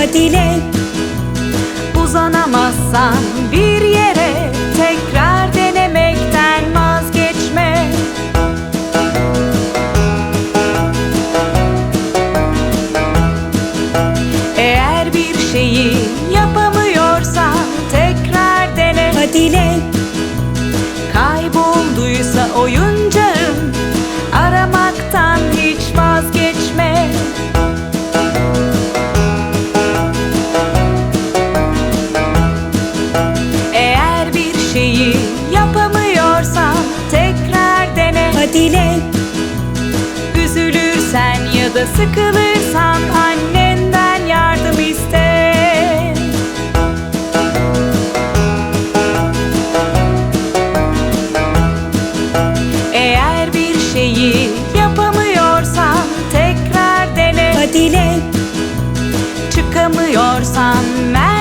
Hadi le Uzanamazsan bir yere tekrar denemekten vazgeçme. Eğer bir şeyi yapamıyorsan tekrar dene. Hadi le Hadi le Üzülürsen ya da sıkılırsan annenden yardım iste. Eğer bir şeyi yapamıyorsan tekrar dene. Hadi le Çıkamıyorsan merdivene